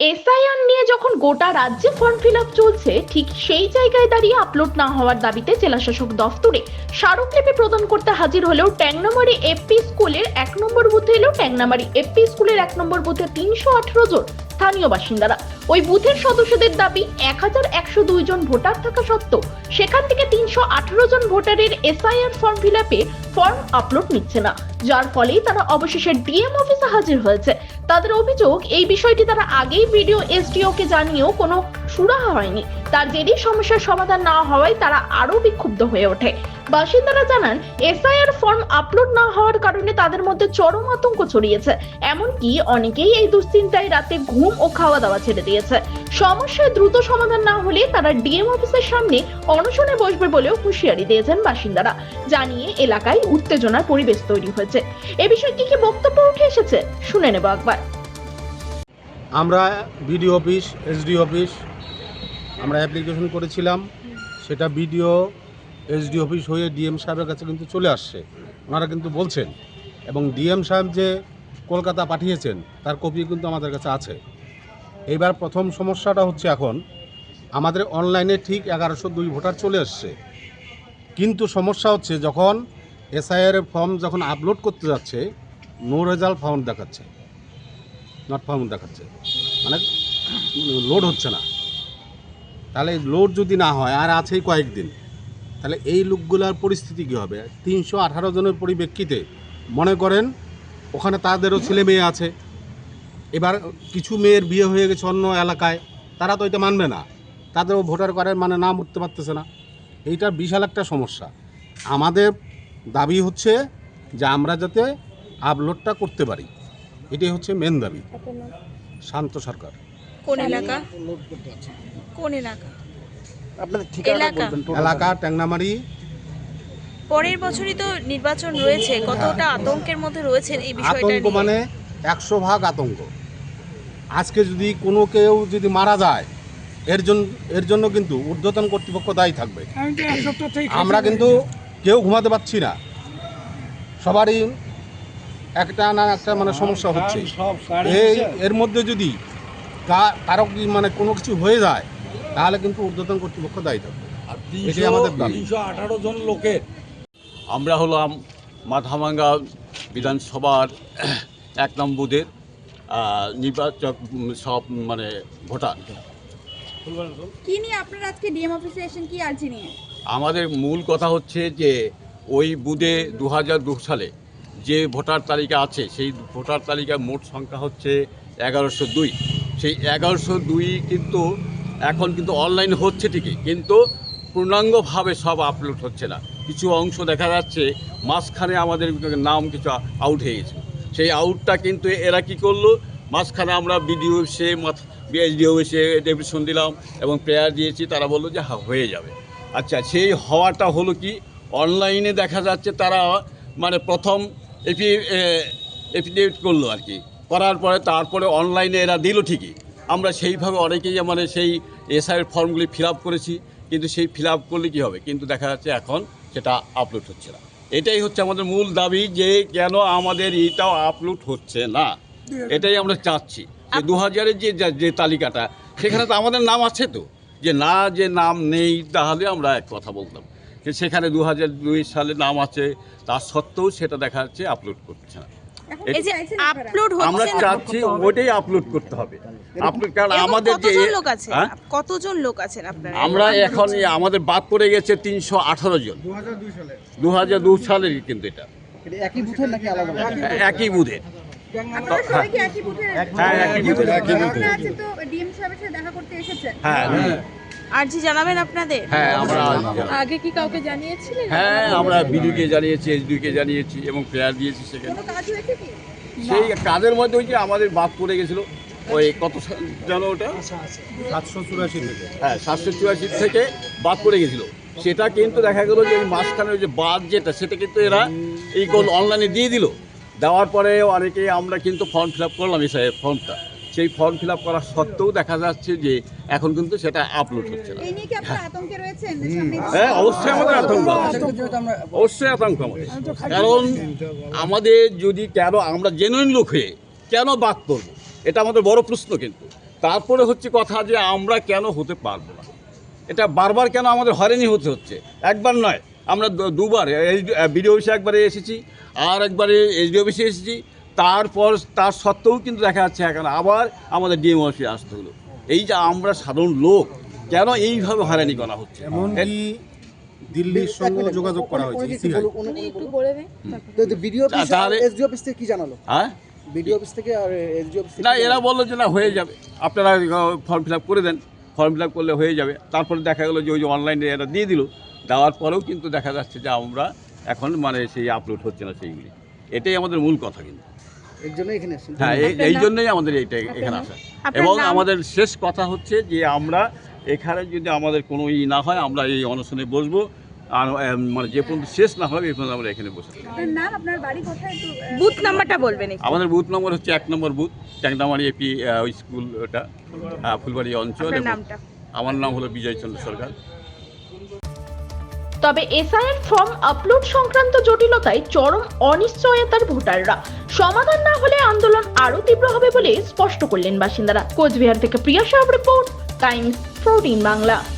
SIR নিয়ে যখন গোটা রাজ্যে ফর্ম ফিল আপ চলছে, ঠিক সেই জায়গায় দাঁড়িয়ে আপলোড না হওয়ার দাবিতে জেলাশাসক দফতরে স্মারকলিপি প্রদান করতে হাজির হলেও ট্যাংনামারি এপি স্কুলের এক নম্বর বুথে এলেও ট্যাংনামারি এপি স্কুলের এক নম্বর বুথে তিনশো আঠারো জন স্থানীয় বাসিন্দারা। ওই বুথের সদস্যদের দাবি, এক হাজার একশো দুই জন ভোটার থাকা সত্ত্বেও সেখান থেকে তিনশো আঠারো জন ভোটারের S I R form fill আপে ফর্ম আপলোড নিচ্ছে না। যার ফলে তারা অবশেষে ডিএম অফিসে হাজির হয়েছে। তাদের অভিযোগ, এই বিষয়টি তারা আগেই ভিডিও এসডিও কে জানিয়েও কোনো সুরাহা হয়নি। তার জেরেই সমস্যার সমাধান না হওয়ায় তারা আরও বিক্ষুব্ধ হয়ে ওঠে। বাসিন্দারা জানান, এসআইআর ফর্ম আপলোড না হওয়ার কারণে তাদের মধ্যে চরম আতঙ্ক ছড়িয়েছে। এমনকি অনেকেই এই দুশ্চিন্তায় রাতে ঘুম ও খাওয়া দাওয়া ছেড়ে দিয়েছে। সমস্যার দ্রুত সমাধান না হলে তারা ডিএম অফিসের সামনে অনশনে বসবে বলেও হুঁশিয়ারি দিয়েছেন বাসিন্দারা, জানিয়ে এলাকায় উত্তেজনার পরিবেশ তৈরি হয়েছে। এ বিষয়ে কি কি বক্তব্য উঠে এসেছে, শুনে নেব একবার। আমরা B D O office S D office, আমরা অ্যাপ্লিকেশন করেছিলাম, সেটা B D O S D office হয়ে ডিএম সাহেবের কাছে কিন্তু চলে আসছে। ওনারা কিন্তু বলছেন, এবং ডিএম সাহেব যে কলকাতা পাঠিয়েছেন, তার কপি কিন্তু আমাদের কাছে আছে। এইবার প্রথম সমস্যাটা হচ্ছে এখন, আমাদের অনলাইনে ঠিক এগারোশো দুই ভোটার চলে আসছে কিন্তু সমস্যা হচ্ছে যখন এসআইআর ফর্ম যখন আপলোড করতে যাচ্ছে, নো রেজাল্ট ফাউন্ড দেখাচ্ছে। নট ফাউন্ড দেখাচ্ছে। মানে লোড হচ্ছে না। তাহলে লোড যদি না হয়, আর আছেই কয়েকদিন। তাহলে এই লোকগুলার পরিস্থিতি কী হবে? তিনশো আঠারো জনের পরিপ্রেক্ষিতে মনে করেন ওখানে তাদেরও ছেলে মেয়ে আছে। এবার কিছু মেয়ের বিয়ে হয়ে গেছে অন্য এলাকায় তারা তো এটা মানবে না। তাদেরও ভোটার কার্ডের মানে নাম উঠতে পারতেছে না। এইটা বিশাল একটা সমস্যা। আমাদের দাবি হচ্ছে যে আমরা যাতে আপলোডটা করতে পারি। এটাই হচ্ছে মেন দাবি। শান্ত সরকার। কোন এলাকা? কোন এলাকা? আপনাদের ঠিকানা এলাকা। বলবেন টোটাল। এলাকা ট্যাংনামারি। পরের বছরই তো নির্বাচন রয়েছে। কতটা আতঙ্কের মধ্যে রয়েছেন এই বিষয়টা আতঙ্ক নিয়ে? মানে একশো ভাগ আতঙ্ক। আজকে যদি কোনো কেউ যদি মারা যায় এর জন্য এর জন্য কিন্তু ঊর্ধ্বতন কর্তৃপক্ষ দায়ী থাকবে। আমরা কিন্তু কেউ ঘুমাতে পারছি না। সবারই একটা না একটা মানে সমস্যা হচ্ছে। এই এর মধ্যে যদি কা- কারও কি মানে কোনো কিছু হয়ে যায় তাহলে কিন্তু ঊর্ধ্বতন কর্তৃপক্ষ দায়ী থাকবে। এটাই আমাদের তিনশো আঠারো জন লোকের। আমরা হলাম মাথাভাঙ্গা বিধানসভার এক নম্বরের নির্বাচক সব মানে ভোটার। কি নিয়ে আপনারা আজকে ডিএম অফিসে এসেছেন কি আর্জি নিয়ে? আমাদের মূল কথা হচ্ছে যে ওই বুধে দু হাজার দু সালে যে ভোটার তালিকা আছে সেই ভোটার তালিকার মোট সংখ্যা হচ্ছে এগারোশো দুই। সেই এগারোশো দুই কিন্তু এখন কিন্তু অনলাইন হচ্ছে ঠিকই, কিন্তু পূর্ণাঙ্গভাবে সব আপলোড হচ্ছে না। কিছু অংশ দেখা যাচ্ছে, মাঝখানে আমাদের নাম কিছু আউট হয়ে গেছে। সেই আউটটা কিন্তু এরা কি করল? মাঝখানে আমরা বিডিও এসে বিএসডিও এসে ডেপুটেশন দিলাম এবং প্রেয়ার দিয়েছি, তারা বলল যে হ্যাঁ হয়ে যাবে। আচ্ছা সেই হওয়াটা হলো কি? অনলাইনে দেখা যাচ্ছে তারা মানে প্রথম এপি এফিডেভিট করল আর কি। করার পরে তারপরে অনলাইনে এরা দিল ঠিকই। আমরা সেইভাবে অনেকেই মানে সেই এসআইয়ের ফর্মগুলি ফিল আপ করেছি কিন্তু সেই ফিল আপ করলে কী হবে? কিন্তু দেখা যাচ্ছে এখন সেটা আপলোড হচ্ছে না। এটাই হচ্ছে আমাদের মূল দাবি যে কেন আমাদের এটাও আপলোড হচ্ছে না। এটাই আমরা চাচ্ছি যে দু হাজারের যে যে তালিকাটা সেখানে তো আমাদের নাম আছে তো। যে না যে নাম নেই তাহলে আমরা এক কথা বলতাম। যে সেখানে দু হাজার দুই সালে নাম আছে তা সত্ত্বেও সেটা দেখা যাচ্ছে আপলোড করছে না। এই যে আপলোড আমরা হচ্ছে চাচ্ছি ওইটাই আপলোড করতে হবে। আপলোড কারণ আমাদের যে লোক আছে? হ্যাঁ? কতজন লোক আছেন আপনারা? আমরা এখন আমাদের বাদ পড়ে গেছে তিনশো আঠারো জন। দু হাজার দু সালের কিন্তু এটা। এটা একই বুথের নাকি আলাদা? একই একই বুথে হ্যাঁ, একই বুথে, একই বুথে। আপনারা আছে তো ডিএম সাহেবের সাথে দেখা করতে এসেছেন। হ্যাঁ। আর্জি জানাবেন আপনাদের? হ্যাঁ আমরা আগে কি কাউকে জানিয়েছিলেন হ্যাঁ আমরা বিডিকে জানিয়েছি এইচডিকে জানিয়েছি এবং প্রেয়ার দিয়েছি সেখানে। সেই কাজের মধ্যে ওই যে আমাদের বাদ পড়ে গেছিল। ওই কত জানো ওটা? সাতশো চুরাশি থেকে। হ্যাঁ সাতশো চুরাশি থেকে বাদ পড়ে গেছিল। সেটা কিন্তু দেখা গেলো যে ওই মাঝখানে ওই যে বাদ যেটা সেটা কিন্তু এরা এই গোল অনলাইনে দিয়ে দিল। দেওয়ার পরে অনেকে আমরা কিন্তু ফর্ম ফিল আপ করলাম এই সাহেব ফর্মটা সেই ফর্ম ফিল আপ করা সত্ত্বেও দেখা যাচ্ছে যে এখন কিন্তু সেটা আপলোড হচ্ছে না। এই নিয়ে কি আপনারা আতঙ্কে রয়েছেন যে সামনে হ্যাঁ অবশ্যই আমাদের আতঙ্ক। অবশ্যই আতঙ্ক আমাদের। কারণ আমাদের যদি কেন আমরা জেনুইন লোক হয়ে কেন বাদ করব এটা আমাদের বড় প্রশ্ন কিন্তু। তারপরে হচ্ছে কথা যে আমরা কেন হতে পারব না? এটা বারবার কেন আমাদের হয়রানি হতে হচ্ছে? একবার নয় আমরা দুবার বিডিও অফিসে একবারে এসেছি আর একবারে এসডি অফিসে এসেছি তারপর তার সত্ত্বেও কিন্তু দেখা যাচ্ছে এখন আবার আমাদের ডিএম অফিসে আসতে হলো। এই যে আমরা সাধারণ লোক কেন এইভাবে হয়রানি করা হচ্ছে? দিল্লির সঙ্গে যোগাযোগ করা হয়েছে কি জানালো? হ্যাঁ? ভিডিও অফিস থেকে আর এসডি অফিস না এরা বলল যে না হয়ে যাবে। আপনারা ফর্ম ফিল আপ করে দেন। ফর্ম ফিল আপ করলে হয়ে যাবে। তারপরে দেখা গেলো যে ওই যে অনলাইনে এরা দিয়ে দিল। দেওয়ার পরেও কিন্তু দেখা যাচ্ছে যে আমরা এখন মানে সেই আপলোড হচ্ছে না সেইগুলি। এটাই আমাদের মূল কথা কিন্তু। এর জন্য এখানে এসেছেন হ্যাঁ এই এই জন্যই আমাদের এইটা এখানে আসা। এবং আমাদের শেষ কথা হচ্ছে যে আমরা এখানে যদি আমাদের কোনো ই না হয় আমরা এই অনশনে বসবো। আর মানে যে পর্যন্ত শেষ না হবে এই পর্যন্ত আমরা এখানে বসে থাকব। আপনার নাম আপনার বাড়ি কোথায়? একটু আহ, বুথ নাম্বারটা বলবেন আমাদের বুথ নম্বর হচ্ছে এক number booth Tangdamari A P ওই স্কুল ওটা ফুলবাড়ি অঞ্চল। এবং আমার নাম হলো বিজয় চন্দ্র সরকার। তবে এসআইআর ফর্ম আপলোড সংক্রান্ত জটিলতায় চরম অনিশ্চয়তার ভোটাররা। সমাধান না হলে আন্দোলন আরও তীব্র হবে বলে স্পষ্ট করলেন বাসিন্দারা। কোচবিহার থেকে প্রিয়া সাহেব রিপোর্ট, টাইমস ফোরটিন বাংলা।